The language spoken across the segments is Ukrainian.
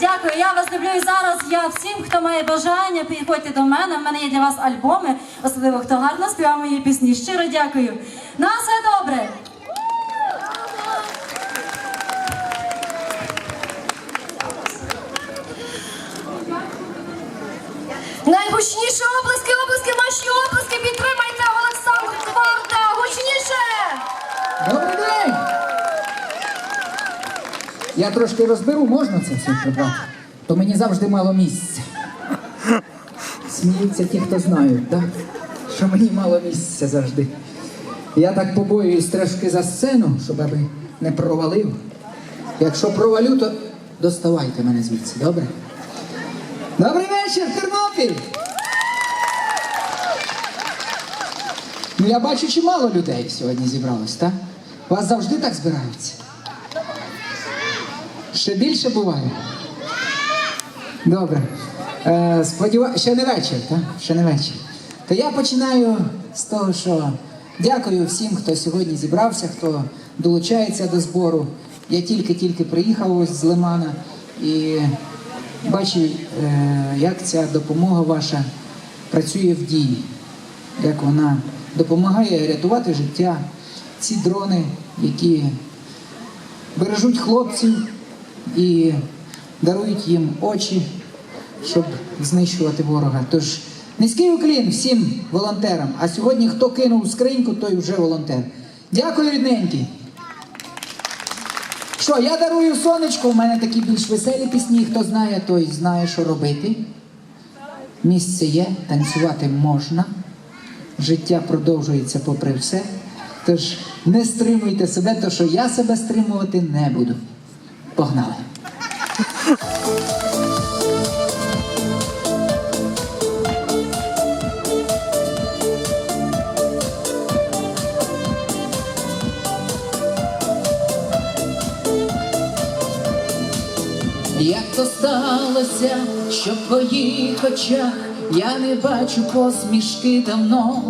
Дякую, я вас люблю. І зараз я всім, хто має бажання, підходьте до мене. У мене є для вас альбоми, особливо хто гарно співає мої пісні. Щиро дякую. На все добре. Найгучніші обласки, обласки, ваші обласки, підтримайте Олександр Кварта! Гучніше! Добрий день! Я трошки розберу, можна це все прибрати? То мені завжди мало місця. Сміються ті, хто знають, так? Що мені мало місця завжди. Я так побоююсь трошки за сцену, щоб аби не провалив. Якщо провалю, то доставайте мене звідси, добре? Добрий вечір, Тернопіль! Ну я бачу, чимало людей сьогодні зібралось, так? Вас завжди так збираються? Ще більше буває? Добре. Е, сподіваюся, ще не вечір, так? Ще не вечір. То я починаю з того, що дякую всім, хто сьогодні зібрався, хто долучається до збору. Я тільки-тільки приїхав ось з Лимана і бачу, е, як ця допомога ваша працює в дії, як вона допомагає рятувати життя. Ці дрони, які бережуть хлопців і дарують їм очі, щоб знищувати ворога. Тож низький уклін всім волонтерам. А сьогодні хто кинув скриньку, той вже волонтер. Дякую, рідненький. Що, я дарую сонечко, у мене такі більш веселі пісні. Хто знає, той знає, що робити. Місце є, танцювати можна. Життя продовжується попри все. Тож не стримуйте себе, то що я себе стримувати не буду. Погнали! Як то сталося, що в твоїх очах я не бачу посмішки давно.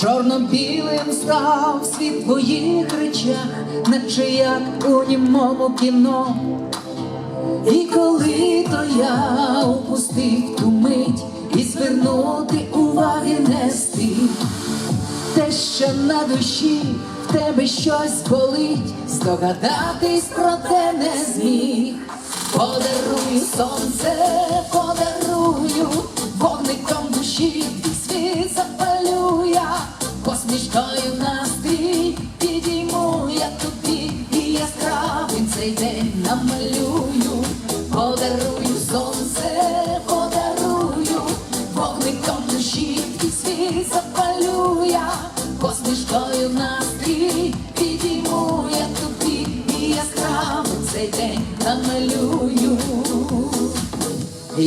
Чорно-білим став світ твоїх речах, наче як у німому кіно. І коли то я упустив ту мить і звернути уваги не встиг, те, що на душі в тебе щось болить, здогадатись про те не зміг. Подарую сонце, подарую, вогником душі світ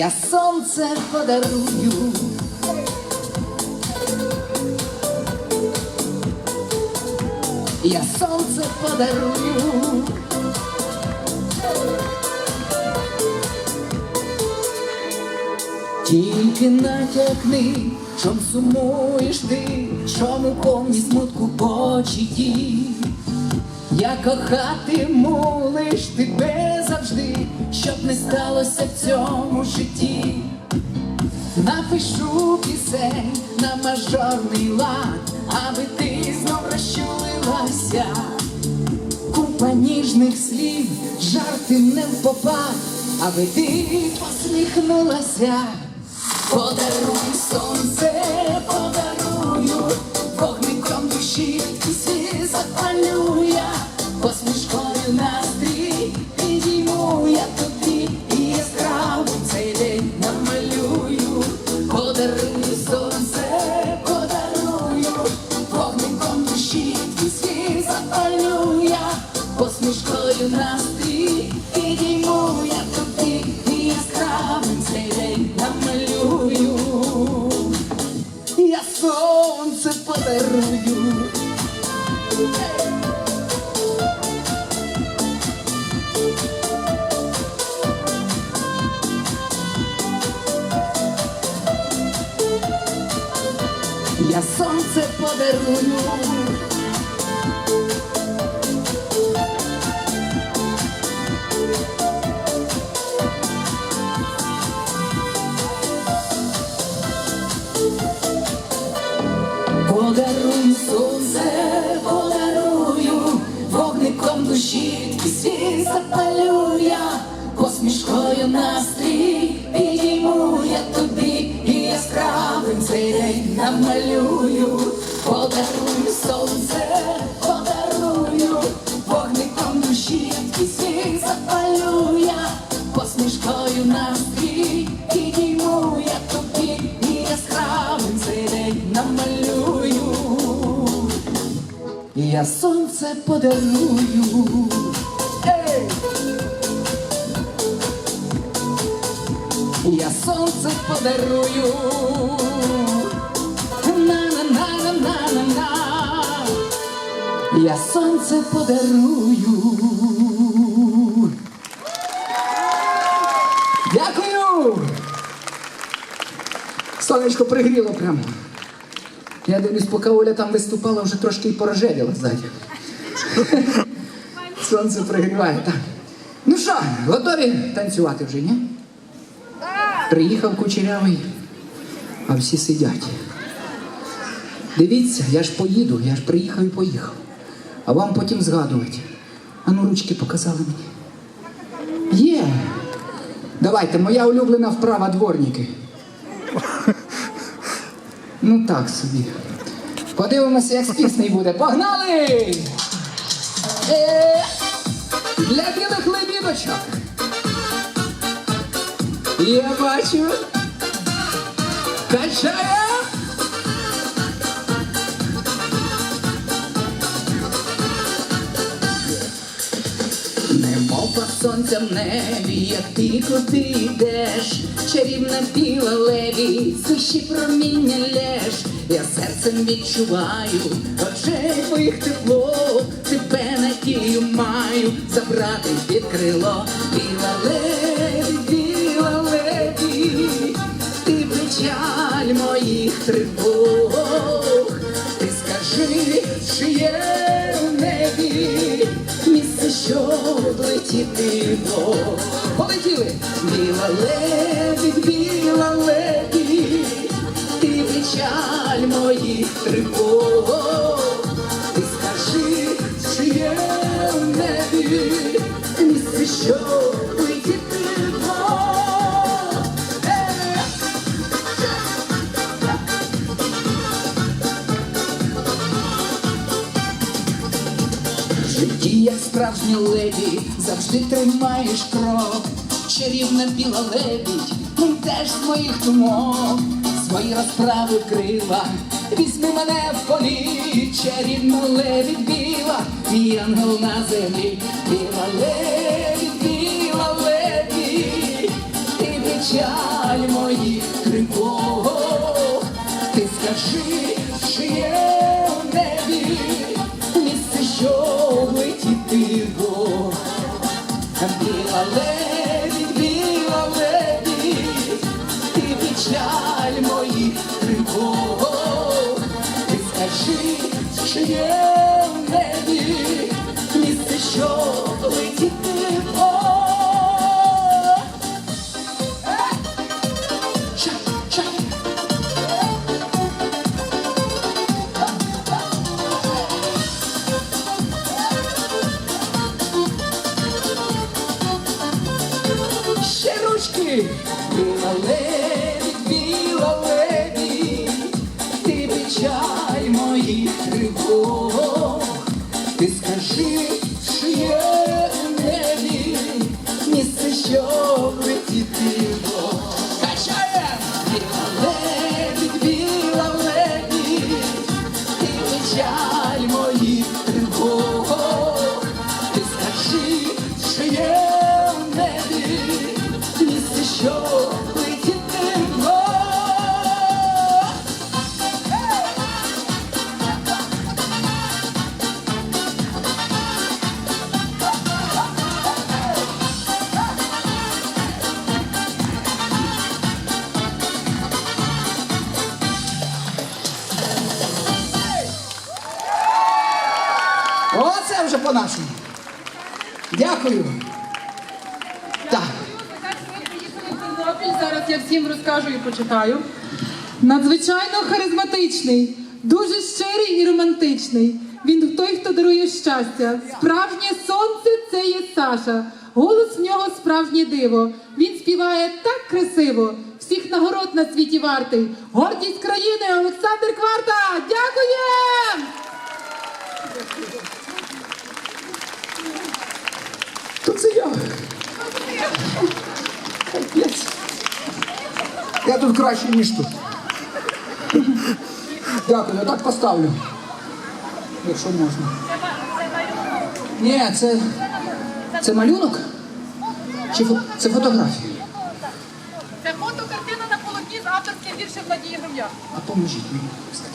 Я сонце подарую. Я сонце подарую. Тільки натякни, чом сумуєш ти, чому повні смутку почуті. Я кохатиму лиш тебе завжди, щоб не сталося в цьому житті. Напишу пісень на мажорний лад, аби ти знов розчулилася. Купа ніжних слів, жарти не в попад, аби ти посміхнулася. Подаруй сонце, подарую, вогником душі і запалю я, посмішкою настрій підійму я тобі і яскраву цей день намалюю, подарую сонце, намалюю, подарую сонце, подарую вогником душі, і світ запалю я посмішкою настрій, підійму я тобі і яскравим цей день намалюю. Я сонце подарую. Я сонце подарую. Я сонце подарую. Дякую! Сонечко пригріло прямо. Я дивлюсь, поки Оля там виступала, вже трошки і порожевіла ззаді. Сонце пригріває, так. Ну що, готові танцювати вже, ні? Приїхав кучерявий, а всі сидять. Дивіться, я ж поїду, я ж приїхав і поїхав. А вам потім згадувати. А ну ручки показали мені. Є. Давайте, моя улюблена вправа дворники. Ну так собі. Подивимося, як з піснею буде. Погнали! Е, Для білих лебідочок. Я бачу. Качає. Сонця в небі, як ти куди йдеш, чарівна біла леві, суші проміння лєш, я серцем відчуваю, очей твоїх тепло, тебе надію маю, забрати під крило, біла леві, летіти Полетіли! Біла лебідь, біла лебідь, ти печаль моїх тривог. Ти скажи, чи є в небі місце, щоб летіти в Е! Житті, як справжня леді, завжди тримаєш крок. Чарівна біла лебідь, теж з моїх думок, свої розправи крила. Візьми мене в полі, чарівна лебідь біла, мій ангел на землі, біла лебідь, біла лебідь, ти печаль розкажу. Надзвичайно харизматичний, дуже щирий і романтичний. Він той, хто дарує щастя. Справжнє сонце це є Саша. Голос в нього справжнє диво. Він співає так красиво. Всіх нагород на світі вартий. Гордість країни Олександр Кварта. Дякуємо! То це я. Я тут краще, ніж тут. Дякую, я так поставлю. Якщо можна. Ні, це. Це малюнок? Чи фо- це фотографія? Це фото картина на полотні з авторським віршем Надії Грум'як. А поможіть мені. будь ласка.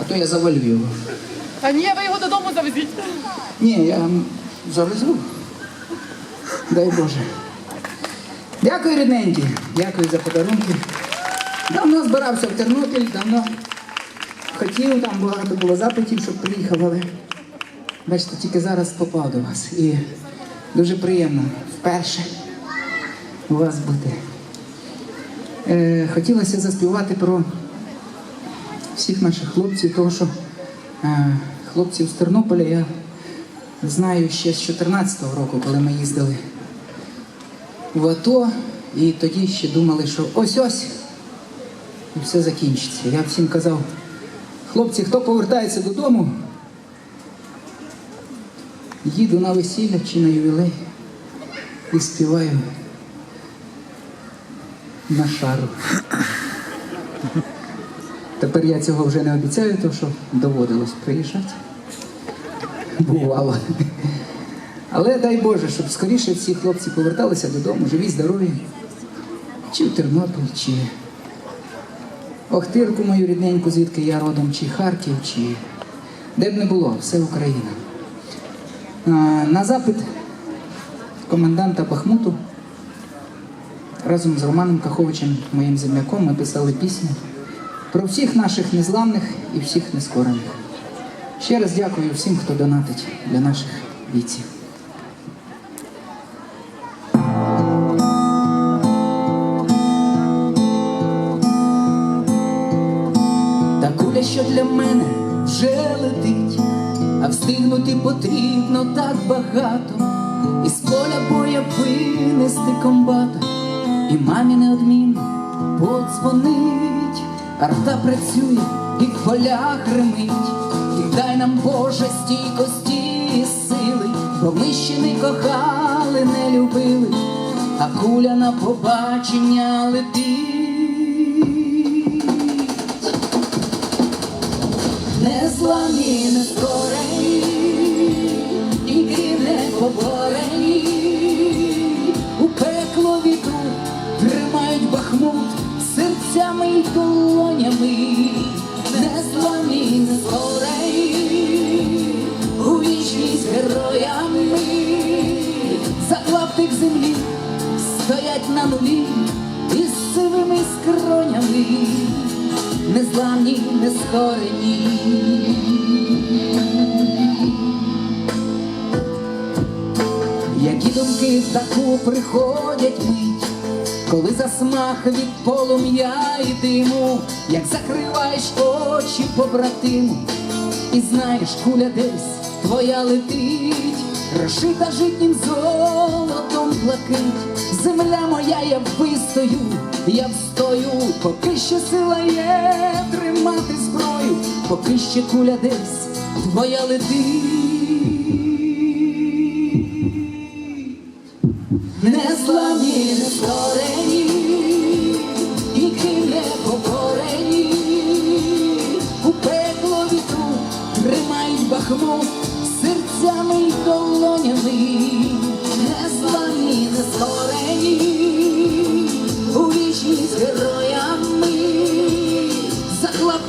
А то я завалю його. Та ні, ви його додому завезіть. Ні, я завезу. Дай Боже. Дякую, рідненькі. Дякую за подарунки. Давно збирався в Тернопіль, давно хотів, там багато було запитів, щоб приїхав, але бачите, тільки зараз попав до вас. І дуже приємно вперше у вас бути. Е, хотілося заспівати про всіх наших хлопців, тому що е, хлопців з Тернополя я знаю ще з 14-го року, коли ми їздили в АТО, і тоді ще думали, що ось-ось і все закінчиться. Я всім казав, хлопці, хто повертається додому, їду на весілля чи на ювілей і співаю на шару. Тепер я цього вже не обіцяю, тому що доводилось приїжджати. Бувало. Але дай Боже, щоб скоріше всі хлопці поверталися додому, живі, здорові. Чи в Тернопіль, чи Охтирку мою рідненьку, звідки я родом, чи Харків, чи де б не було, все Україна. На запит коменданта Бахмуту разом з Романом Каховичем, моїм земляком, ми писали пісню про всіх наших незламних і всіх нескорених. Ще раз дякую всім, хто донатить для наших бійців. Арта працює і в полях гримить, і дай нам Боже стійкості і сили, бо ми ще не кохали, не любили, а куля на побачення летить. Не зламі, не скорені, нулі із сивими скронями незламні, не скорені. Які думки в таку приходять мить, коли засмах від полум'я і диму, як закриваєш очі побратиму, і знаєш, куля десь твоя летить, розшита житнім золотом блакить, земля моя, я вистою, я встою, поки ще сила є тримати зброю, поки ще куля десь твоя летить. Не зламні,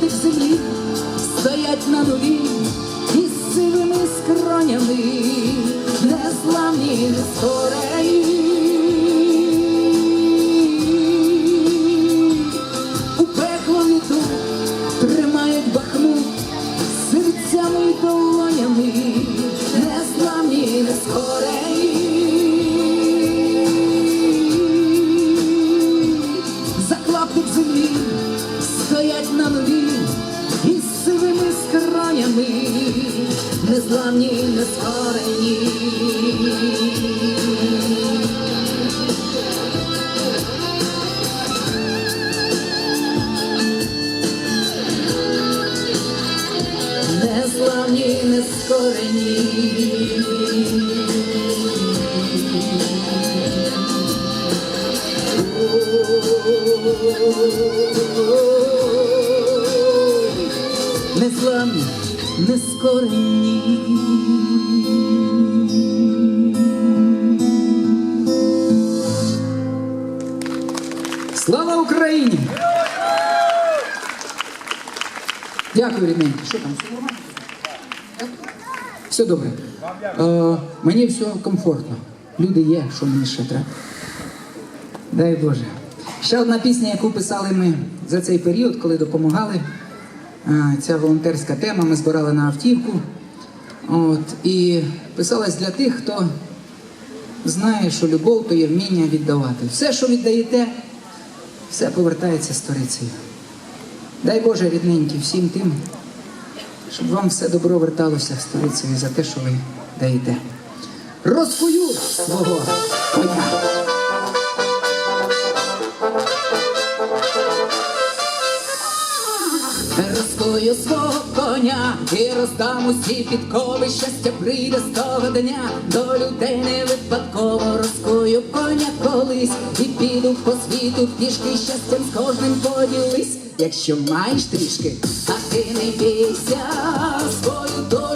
за клаптик землі Незламні, нескорені. Слава Україні! Дякую, рідненькі. Що там? Все добре. Е, мені все комфортно. Люди є, що мені ще треба. Дай Боже. Ще одна пісня, яку писали ми за цей період, коли допомагали. Е, Ця волонтерська тема. Ми збирали на автівку. От, і писалась для тих, хто знає, що любов то є вміння віддавати. Все, що віддаєте, все повертається сторицею. Дай Боже, рідненькі, всім тим, щоб вам все добро верталося сторицею за те, що ви даєте. Розкую свого коня. Розкою свого коня і роздам усі підкови. Щастя прийде з того дня. До людей не випадково розкую коня колись. І піду по світу пішки, щастям з кожним поділись. Якщо маєш трішки, а ти не бійся, свою долю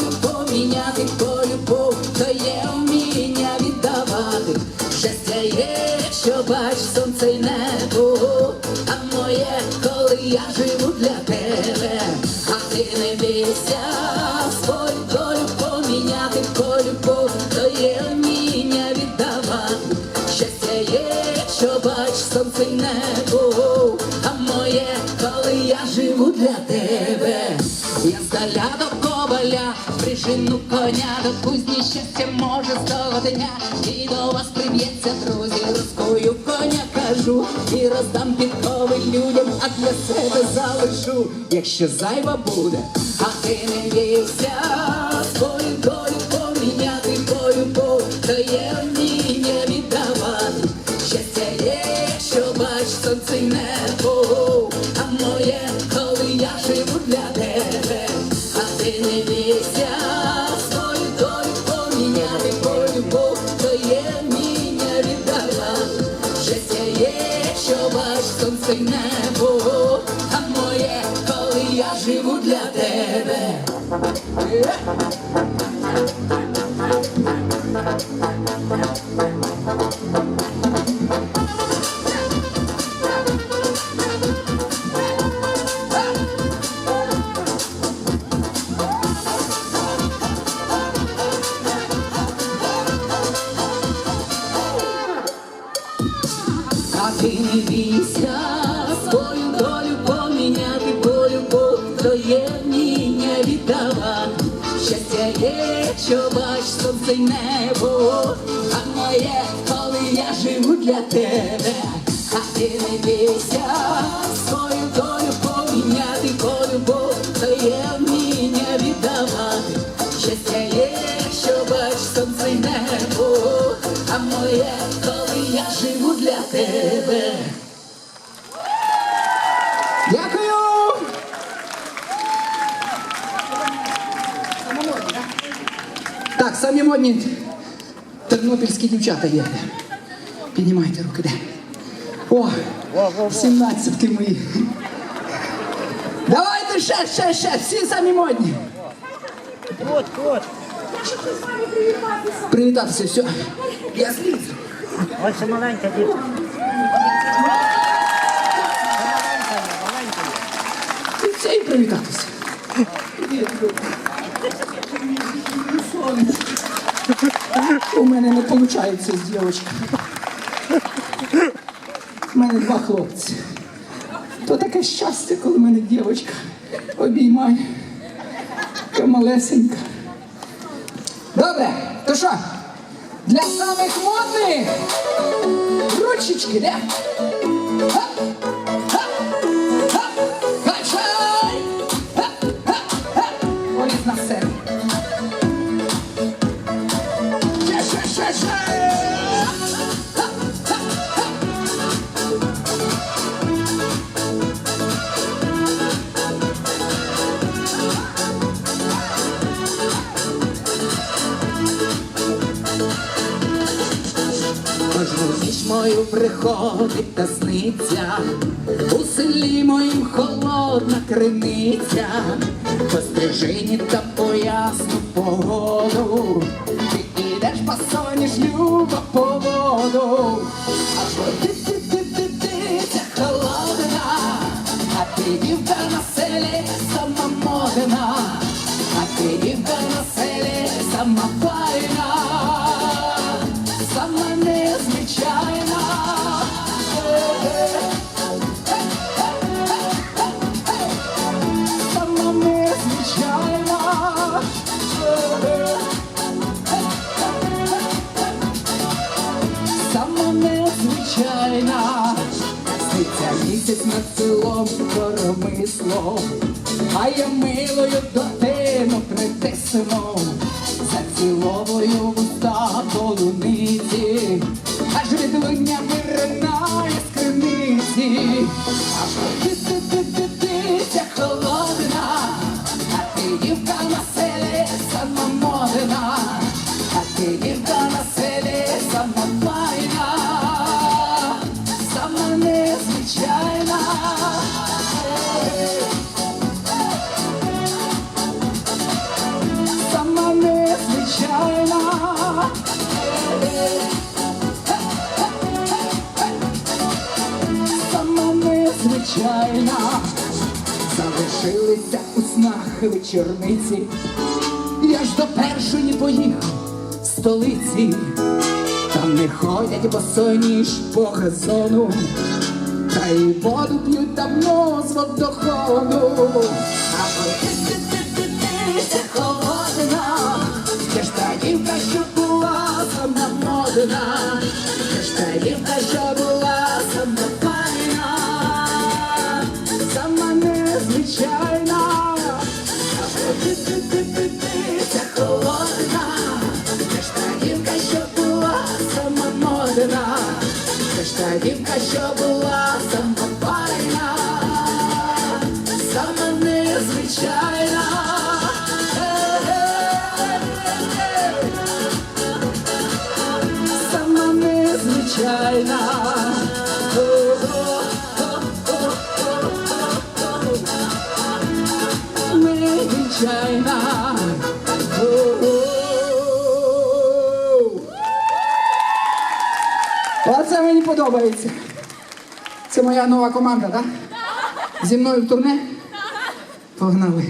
коня. До кузні, щастя може з того дня, і до вас приб'ється, друзі, розкою коня кажу, і роздам підкови людям, а для себе залишу, якщо зайва буде, а ти не бійся, свою долю поміняти бою, бо то є Yeah. Моє, коли я живу для тебе. Дякую! Так, самі модні тернопільські дівчата є. Піднімайте руки, де? О, сімнадцятки мої. Давайте ще, ще, ще, всі самі модні. От, от. Привітатися, все. Я злізу. Ось маленька дівчинка. Все, і привітатися. У мене не виходить з дівчинками. У мене два хлопці. То таке щастя, коли мене дівчинка обіймає. Така малесенька. Добре, то що? Для самих модних ручечки, де? Кожну ніч мою приходить та сниться, у селі моїм холодна криниця, по стрижині та по ясну погоду, ти ідеш по соні шлюба по воду, аж ти місяць над селом коромислом, а я милою дитину притисну, заціловую вуста полуниці, аж від луня виринає з криниці, Залишилися у снах вечорниці. Я ж до першої поїхав в столиці. Там не ходять босоніж по газону. Та й воду п'ють давно з водоходу. А ти дівка, що була подобається. Це моя нова команда, так? Зі мною в турне? Погнали.